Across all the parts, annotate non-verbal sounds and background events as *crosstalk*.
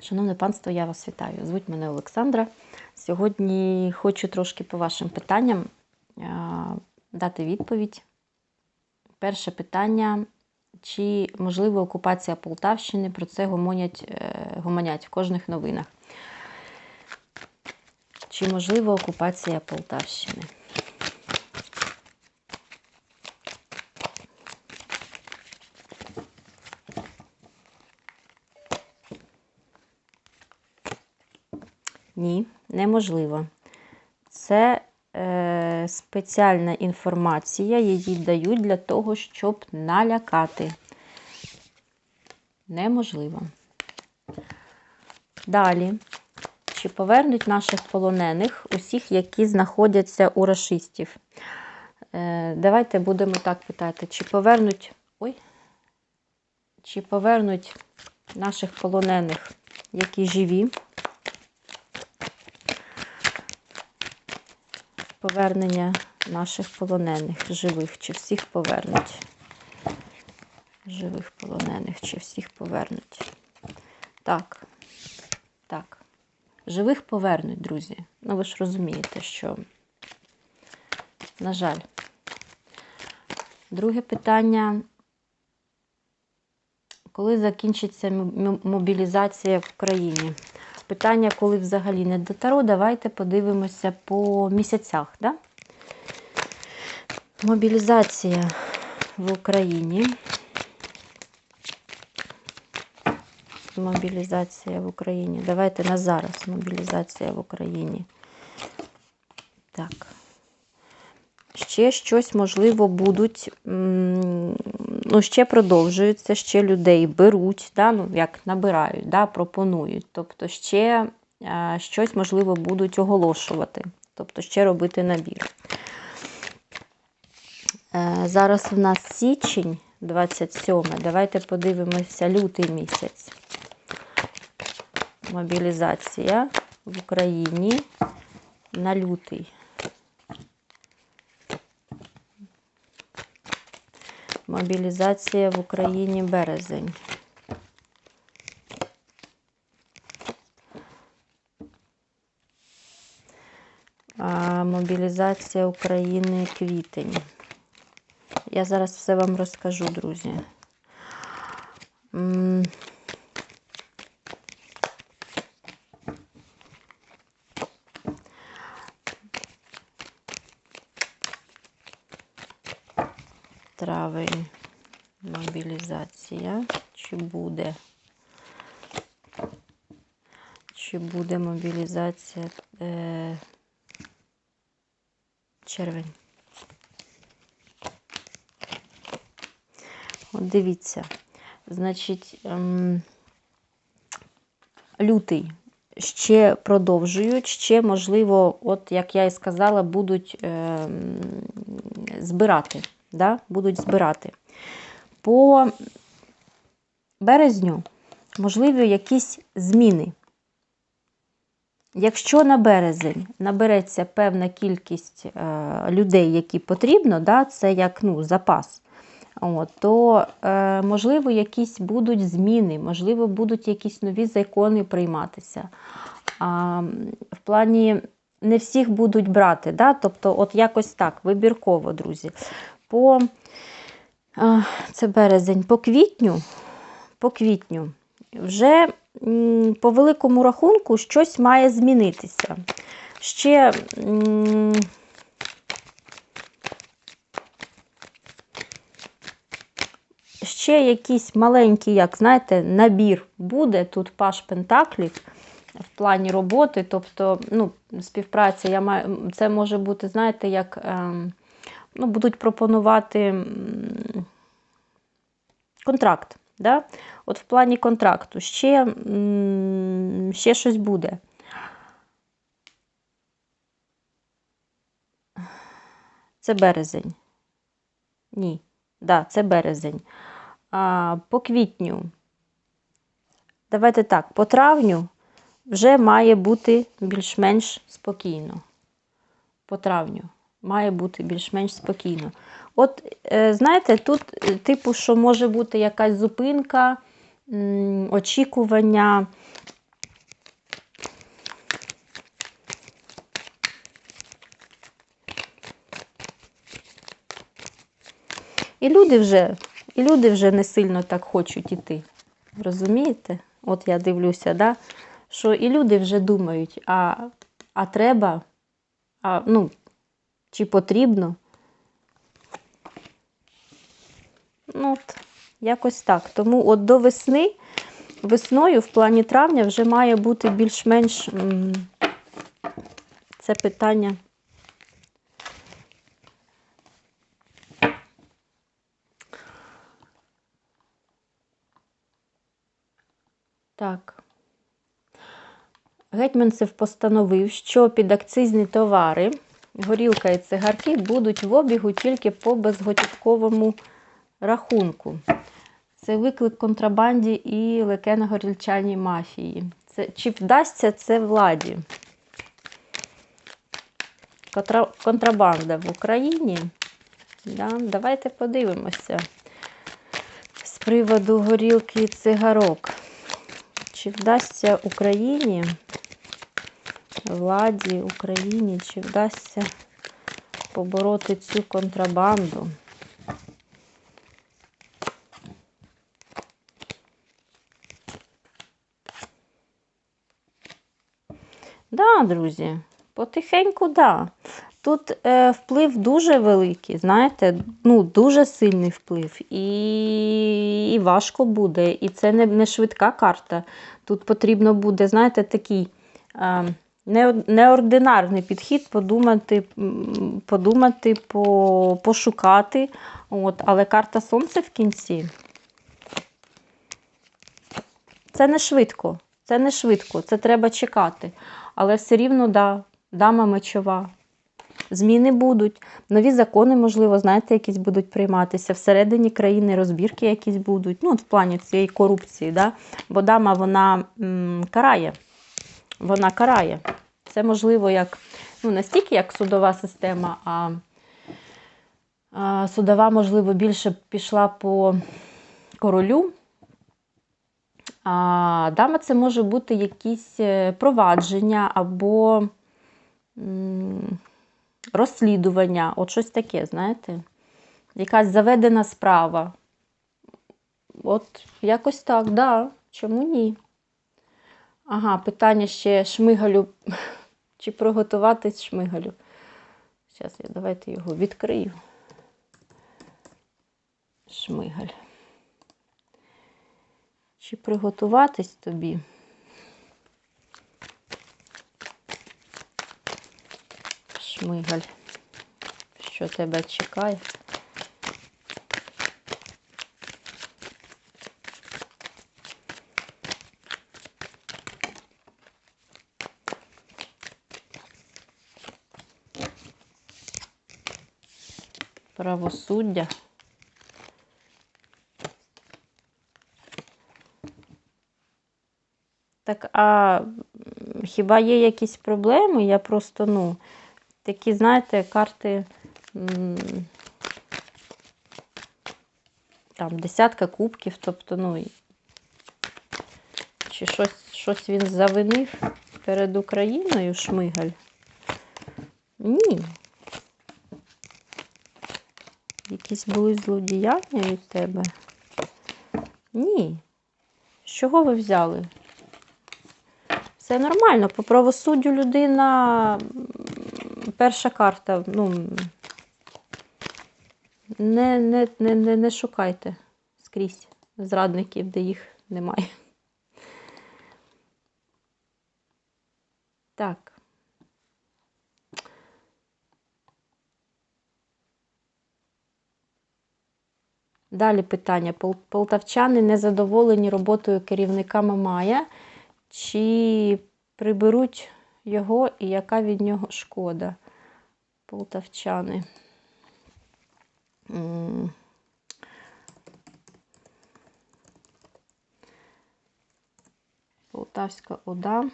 Шановне панство, я вас вітаю. Звуть мене Олександра. Сьогодні хочу трошки по вашим питанням дати відповідь. Перше питання: чи можлива окупація Полтавщини? Про це гомонять, е, гомонять в кожних новинах. Чи можлива окупація Полтавщини? Ні, неможливо. Це е, спеціальна інформація, її дають для того, щоб налякати. Неможливо. Далі. Чи повернуть наших полонених, усіх, які знаходяться у рашистів? Е, давайте будемо так питати: чи повернуть. Ой, чи повернуть наших полонених, які живі? Повернення наших полонених, живих, чи всіх повернуть? Живих полонених, чи всіх повернуть? Так, так. Живих повернуть, друзі. Ну, ви ж розумієте, що, на жаль. Друге питання. Коли закінчиться мобілізація в Україні? Питання, коли взагалі не до Таро, давайте подивимося по місяцях. Да? Мобілізація в Україні. Мобілізація в Україні. Давайте на зараз мобілізація в Україні. Так. Ще щось, можливо, будуть, ну, ще продовжується, ще людей беруть, да, ну, як набирають, да, пропонують. Тобто ще щось, можливо, будуть оголошувати, тобто ще робити набір. Е, зараз в нас січень 27. Давайте подивимося лютий місяць. Мобілізація в Україні на лютий. Мобілізація в Україні березень. А мобілізація України квітень. Я зараз все вам розкажу, друзі. Травень, мобілізація. Чи буде? Чи буде мобілізація е, червень? От дивіться, значить, ем, лютий ще продовжують, ще, можливо, от як я і сказала, будуть ем, збирати да, будуть збирати. По березню можливі якісь зміни. Якщо на березень набереться певна кількість е, людей, які потрібно, да, це як ну, запас, от, то, е, можливо, якісь будуть зміни, можливо, будуть якісь нові закони прийматися. А, В плані не всіх будуть брати, да, тобто, от якось так, вибірково, друзі по це березень, по квітню, по квітню вже по великому рахунку щось має змінитися. Ще ще якийсь маленький, як знаєте, набір буде тут паш Пентаклів в плані роботи, тобто ну, співпраця, я маю, це може бути, знаєте, як. Ем, ну, будуть пропонувати контракт. Да? От в плані контракту ще, ще щось буде. Це березень. Ні, да, це березень. А, По квітню. Давайте так, по травню вже має бути більш-менш спокійно. По травню має бути більш-менш спокійно. От, е, знаєте, тут, е, типу, що може бути якась зупинка, очікування. І люди вже, і люди вже не сильно так хочуть іти. Розумієте? От я дивлюся, да? що і люди вже думають, а а треба, а, ну, чи потрібно. Ну, от, якось так. Тому от до весни, весною, в плані травня, вже має бути більш-менш це питання. Так. Гетьманцев постановив, що підакцизні товари, горілка і цигарки будуть в обігу тільки по безготівковому рахунку. Це виклик контрабанді і лекено-горільчаній мафії. Це, чи вдасться це владі? Контра, контрабанда в Україні. Да? Давайте подивимося з приводу горілки і цигарок. Чи вдасться Україні, владі Україні, чи вдасться побороти цю контрабанду? Да, друзі, потихеньку, да. Тут е, вплив дуже великий, знаєте, ну, дуже сильний вплив. І, і важко буде. І це не, не швидка карта. Тут потрібно буде, знаєте, такий е, не, неординарний підхід, подумати, подумати по, пошукати. От, але карта Сонце в кінці. Це не швидко. Це не швидко, це треба чекати. Але все рівно, да, дама мечова. Зміни будуть, нові закони, можливо, знаєте, якісь будуть прийматися. Всередині країни розбірки якісь будуть. Ну, от в плані цієї корупції. Да? Бо дама вона м, карає. Вона карає. Це можливо як, ну, не стільки як судова система, а, а судова, можливо, більше пішла по королю. Дама це може бути якісь е, провадження або розслідування, от щось таке, знаєте? Якась заведена справа. От якось так, да. Чому ні? Ага, питання ще шмигалю. *laughs* Чи приготувати шмигалю? Зараз я давайте його відкрию. Шмигаль. Чи приготуватись тобі? Шмигаль, що тебе чекає? Правосуддя. Так, а хіба є якісь проблеми? Я просто, ну, такі, знаєте, карти там десятка кубків, тобто, ну, чи щось, щось він завинив перед Україною, Шмигаль? Ні. Якісь були злодіяння від тебе? Ні. З чого ви взяли? Все нормально. По правосуддю людина перша карта. Ну, не, не, не, не, не шукайте скрізь зрадників, де їх немає. Так. Далі питання. Полтавчани незадоволені роботою керівника Мамая. Чи приберуть його і яка від нього шкода? Полтавчани. Полтавська ОДА.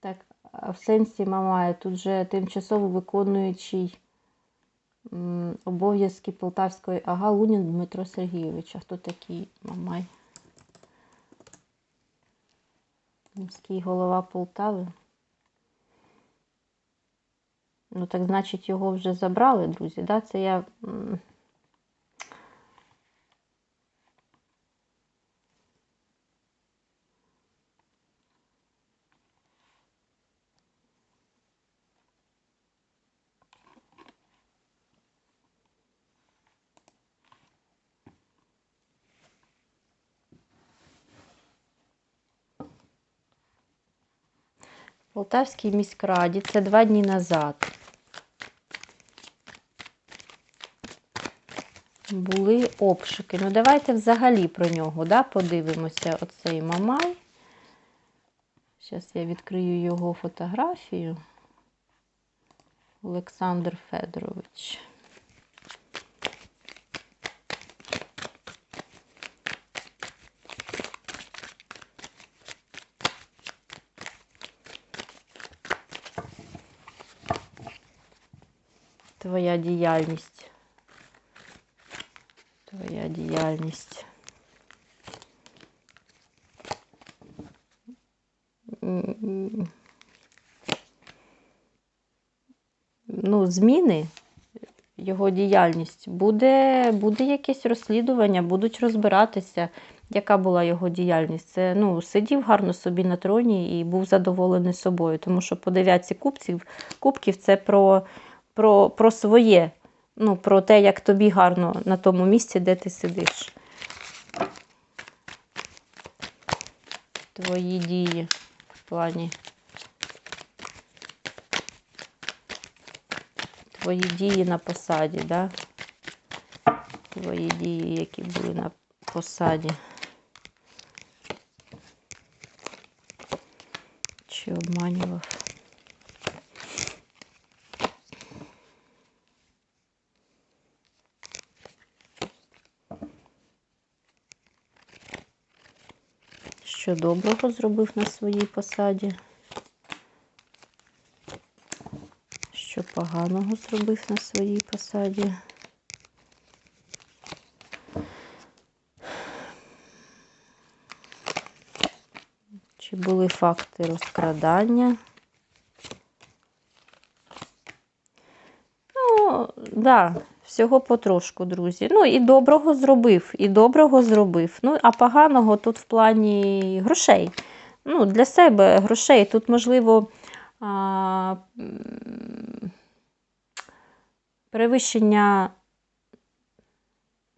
Так, а в сенсі Мамая, тут же тимчасово виконуючий Обов'язки Полтавської ага Лунін Дмитро Сергійович. А хто такий Мамай? Міський голова Полтави. Ну, так значить, його вже забрали, друзі. Да? Це я. Полтавській міськраді. Це два дні назад. Були обшуки. Ну, давайте взагалі про нього да, подивимося. Оцей Мамай. Зараз я відкрию його фотографію. Олександр Федорович. Твоя діяльність. Твоя діяльність. Ну, зміни його діяльність. Буде, буде якесь розслідування, будуть розбиратися, яка була його діяльність. Це ну, сидів гарно собі на троні і був задоволений собою. Тому що по дев'ятці кубків, кубків це про, про, про своє, ну, про те, як тобі гарно на тому місці, де ти сидиш. Твої дії в плані. Твої дії на посаді, да? Твої дії, які були на посаді. Чи обманював? Що доброго зробив на своїй посаді? Що поганого зробив на своїй посаді? Чи були факти розкрадання? Ну, да, всього потрошку, друзі. Ну, і доброго зробив, і доброго зробив. Ну, а поганого тут в плані грошей. Ну, для себе грошей. Тут, можливо, а, перевищення,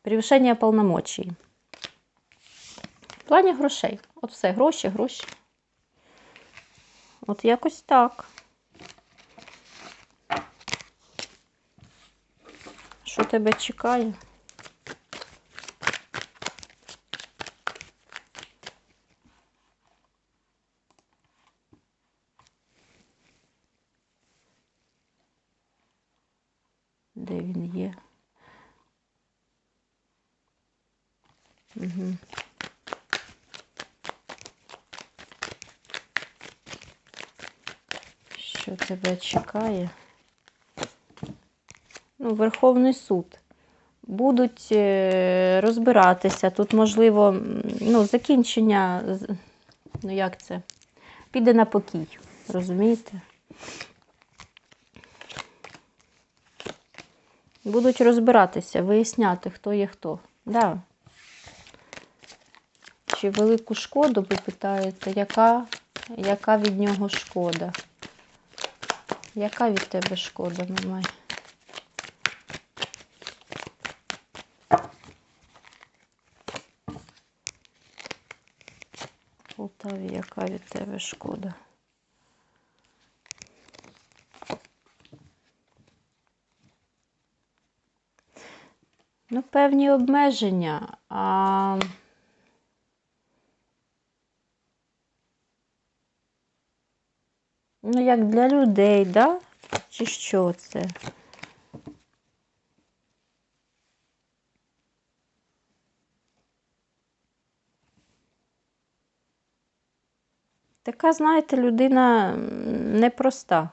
перевищення повномочій. В плані грошей. От все, гроші, гроші. От якось так. Що тебе чекає? Де він є? Угу. Що тебе чекає? Верховний суд. Будуть е, розбиратися. Тут, можливо, ну, закінчення, ну як це? Піде на покій. Розумієте? Будуть розбиратися, виясняти, хто є хто. Да. Чи велику шкоду ви питаєте, яка, яка від нього шкода? Яка від тебе шкода, мамай? Полтаві, яка від тебе шкода? Ну, певні обмеження. А... Ну, як для людей, да? Чи що це? така, знаєте, людина непроста.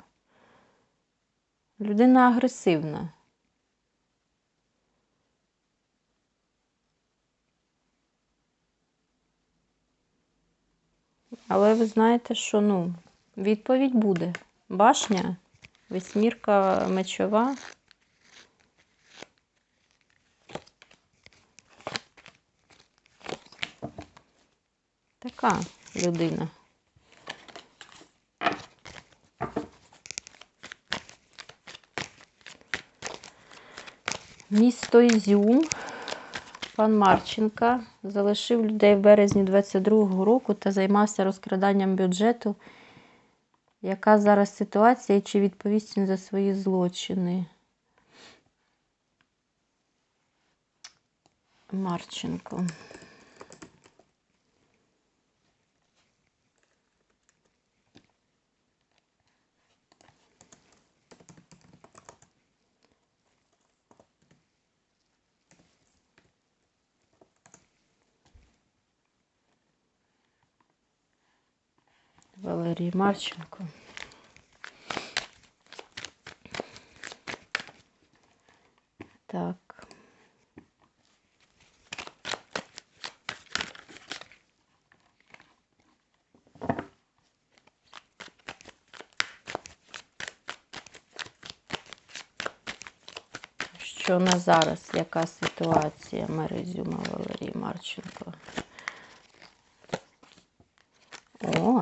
Людина агресивна. Але ви знаєте, що ну, відповідь буде. Башня, вісьмірка мечова. Така людина. Місто Ізюм. Пан Марченка залишив людей в березні 22-го року та займався розкраданням бюджету. Яка зараз ситуація і чи відповість він за свої злочини? Марченко. Валерій Марченко. Так. Що на зараз? Яка ситуація Мерезюма Валерій Марченко?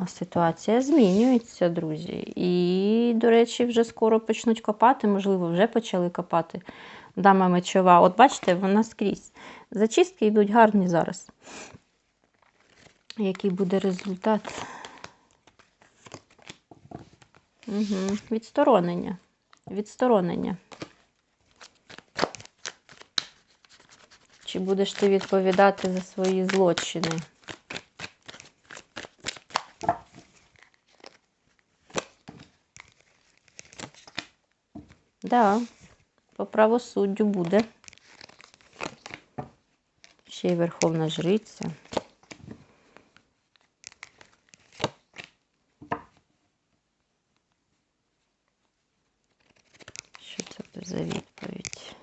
Ситуація змінюється, друзі. І, до речі, вже скоро почнуть копати, можливо, вже почали копати. Дама мечова. От бачите, вона скрізь. Зачистки йдуть гарні зараз. Який буде результат? Угу. Відсторонення. Відсторонення. Чи будеш ти відповідати за свої злочини? Да, по правосуддю буде. Ще й Верховна Жриця. Що це буде за відповідь?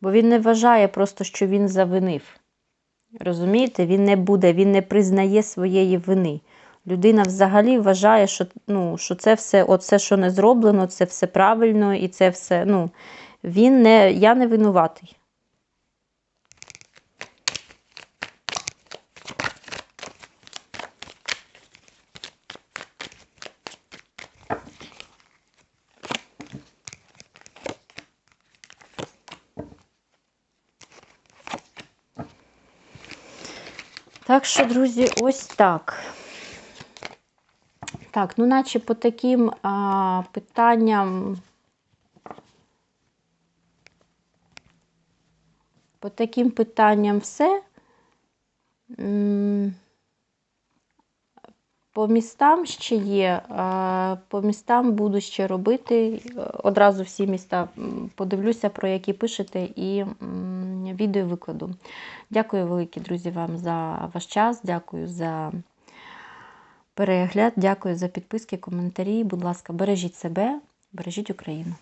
Бо він не вважає просто, що він завинив. Розумієте, він не буде, він не признає своєї вини. Людина взагалі вважає, що ну, що це все, все, що не зроблено, це все правильно і це все. ну, він не, Я не винуватий. Так що, друзі, ось так. Так, ну, наче по таким а, питанням. По таким питанням все. По містам ще є, по містам буду ще робити. Одразу всі міста подивлюся, про які пишете, і відео викладу. Дякую великі, друзі, вам за ваш час. Дякую за перегляд, дякую за підписки, коментарі. Будь ласка, бережіть себе, бережіть Україну.